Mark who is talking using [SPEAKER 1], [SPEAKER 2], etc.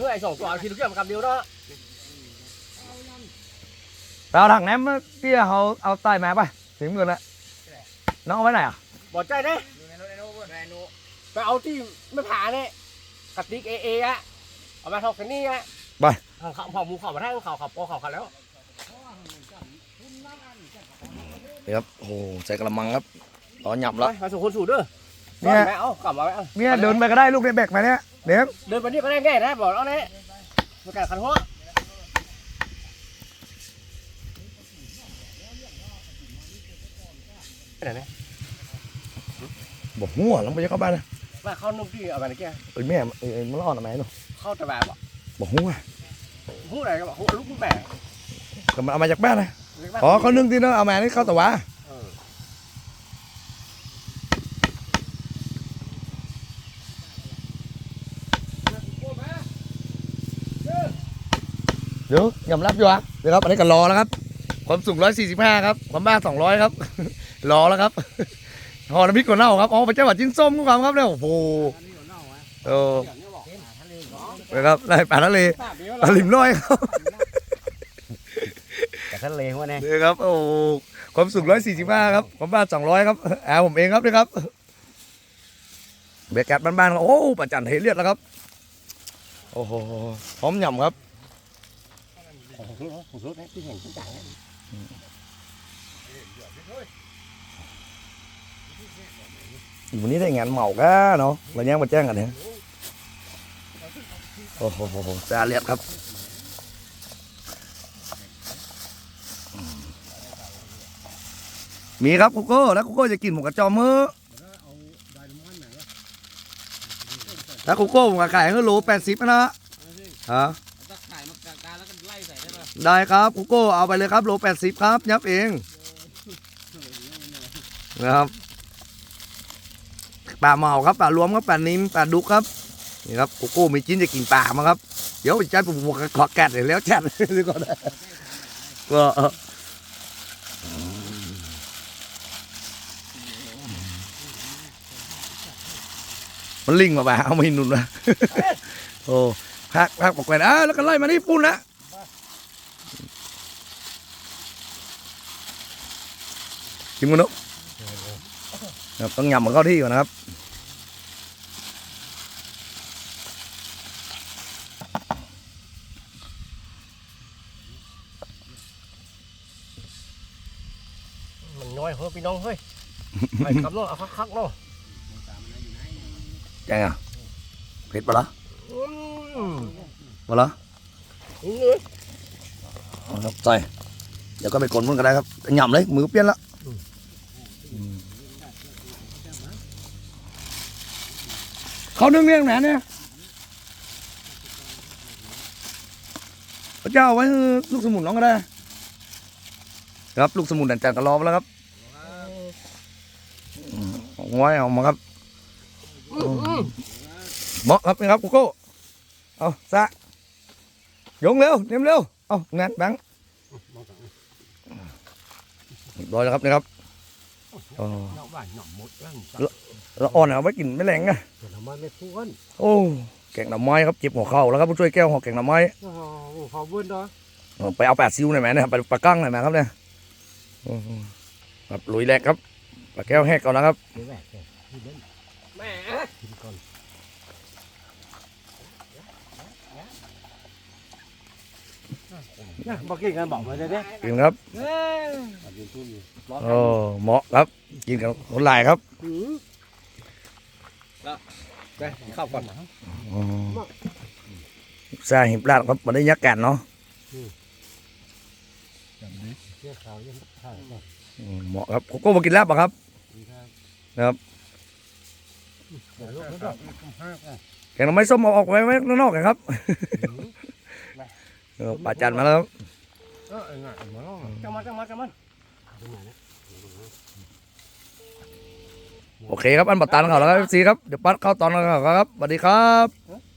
[SPEAKER 1] เมื่อไอ้สองตัวเอาทีละเกี่ยวกับเดียวเนาะ
[SPEAKER 2] ไปเอาถังน้ำที่เขาเอาใต้มาไปถึงเงินละน้องเอาไว้ไหนอะ
[SPEAKER 1] บอกใจเด้ไปเอาที่ไม่ผ่าเนี่ยกระติกเอเออะเอามาทอกกันนี่อะเขาเขาเขาหมูเขามาทั้งเขาเขาปอเขาเขาแล้ว
[SPEAKER 2] นี่ครับโอ้โหใส่กระมังครับร้อนหยับ
[SPEAKER 1] ไป
[SPEAKER 2] แล้ว
[SPEAKER 1] มาส่งคนสู่เด้อ
[SPEAKER 2] เนี่ย
[SPEAKER 1] แม่เอากลับมาไว้เอา
[SPEAKER 2] เนี่ยเดินไปก็ได้ลูกในแบกมาเนี่ย เด็ก
[SPEAKER 1] เดินไปนี่ก็ได้แง่นะบอกเอาเนี่ยประกาศขันหัวไหนเนี่ย
[SPEAKER 2] บอกหัวลงไปจะเข้าบ้านนะ
[SPEAKER 1] ว่าเขานุ่มที่เอาไปไหนแก
[SPEAKER 2] เอ้ยแม่เอ้ยมันร้อนอะไรหนู
[SPEAKER 1] เข้าตะแบบบอก
[SPEAKER 2] บอกหัว
[SPEAKER 1] หูอะไรก็บอกหูลูกแม่
[SPEAKER 2] ก็มันเอามาจากบ้านนะอ๋อเขานึ่งที่นั่นเอามานี่เข้าแต่ว่า ดี๋ยวยอมรับอยู่อะเดี๋ยวครับ อันนี้ก็รอแล้วครับ ความสูง145ครับ ความบ้า200ครับ รอแล้วครับหอน้ำพริกก่อนเน่าครับ อ๋อพระเจ้าว่าจิ้นส้มครับครับเนี่ยโอ้โหเออนะครับได้ปลาทะเลปลาลิมน้อยครับ
[SPEAKER 1] แต่ทะเลหัวเนี่ย
[SPEAKER 2] นี่ครับ โอ้โหความสูง145ครับ ความบ้าน200ครับแอร์ผมเองครับนี่ครับเบรกแกตบ้านๆครับโอ้ประจันเฮเลียดแล้วครับ โอ้โห พร้อมหย่ำครับ
[SPEAKER 1] ของรถของรถที่เห็นที่ต่าง
[SPEAKER 2] วันนี้ได้งานเหมาก้าเนาะมาแย่งมาแจ้งกันเนี่ยโอ้โหจาเลียดครับมีครับคุโก้แล้วคุโก้จะกินหมูกระจอมมือถ้าคุโก้หมูกระไก่ก็โลแปดสิบนะฮะ
[SPEAKER 1] ได้
[SPEAKER 2] ครับคุโก้เอาไปเลยครับโลแปดสิบครับ ยับเองนะครับปลาเมาครับปลารวมครับปลานิ่มปลาดุกครับนี่ครับคุโก้มีจิ้นจะกินปลามาครับเดี๋ยวไปจัดผมขอแกะเลยแล้วจัดดีกว่านะก็เออมันลิงมาบ่าเอาไม่หนุนนะโอ้พักพักบอกไปอะแล้วก็ไล่มานี่ปุ่นละ กินมันเนอะครับต้องยำมันเข้าที่ก่อนนะครับ
[SPEAKER 1] มันน้อยเฮ้ยพี่น้องเฮ้ยไปคำน้องเอาคักๆน้อง
[SPEAKER 2] ยังไงเผ็ดปะล่ะ
[SPEAKER 1] อืม
[SPEAKER 2] ปะล่ะ
[SPEAKER 1] อืม
[SPEAKER 2] เอาครับใส่เดี๋ยวก็ไปกลนมันก็ได้ครับยำเลยมือเปลี่ยนละ เขานึ่งเรียงไหนเนี่ยพระเจ้าไว้ลูกสมุนน้องก็ได้ ครับลูกสมุนดันจันก็รอมแล้วครับอืมเอาไว้เอามาครับ
[SPEAKER 1] อืมอืม
[SPEAKER 2] เหมาะครับนี่ครับกูโก้เอาซะยงเร็วเนียมเร็วเอางานแบงค์เรียบร้อยแล้วครับนี่ครับ อ๋อ
[SPEAKER 1] เนาะบ้านหน่อมดร่าง
[SPEAKER 2] แล้วอ่อนเอาไว้กินไม่แรงนะ
[SPEAKER 1] แต่ทำไมไม่พูด
[SPEAKER 2] โอ้แกงหน่อไม้ครับเจ็บหัวเข่าแล้วครับผู้ช่วยแก้วหัวแกงหน่อไม้
[SPEAKER 1] โอ้โหเขาเบิ้ลเนาะ
[SPEAKER 2] เออไปเอาแปดซิวหน่อยไหมเนี่ยไปปลากั้งหน่อยไหมครับเนี่ยโอ้โหครับลุยแรกครับปลาแก้วแหกก่อนนะครับ
[SPEAKER 1] แม่แม่เนี่ ยบอกกินกันบอกมาเลยเนี่ย
[SPEAKER 2] กินครับ
[SPEAKER 1] เฮ้ยยืนทุ่มอยู่ร้อน
[SPEAKER 2] โอ้เหมาะครับ กินกับคนหลายครับ
[SPEAKER 1] หืมแล้วไปเข้าก่อน
[SPEAKER 2] อ๋อซาหิบลาดครับมาได้ยักษ์กันเนาะ
[SPEAKER 1] เสื้อขาวยังถ่ายก่อน
[SPEAKER 2] อืมเหมาะครับโกโก้มากินลาบป่ะครับนะครับ
[SPEAKER 1] เดี๋ยวลูกก็
[SPEAKER 2] แกงหน่อไม้ส้มเอาออกไว้ไว้ข้างนอกกันครับ เออป่าจันมาแล้วครับ
[SPEAKER 1] เออง่ายมาแล้วจังมันจังมันจังมัน
[SPEAKER 2] โอเคครับอันปัตตันเขาแล้วครับซีครับเดี๋ยวปัดเข้าตอนแล้วครับสวัสดีครับ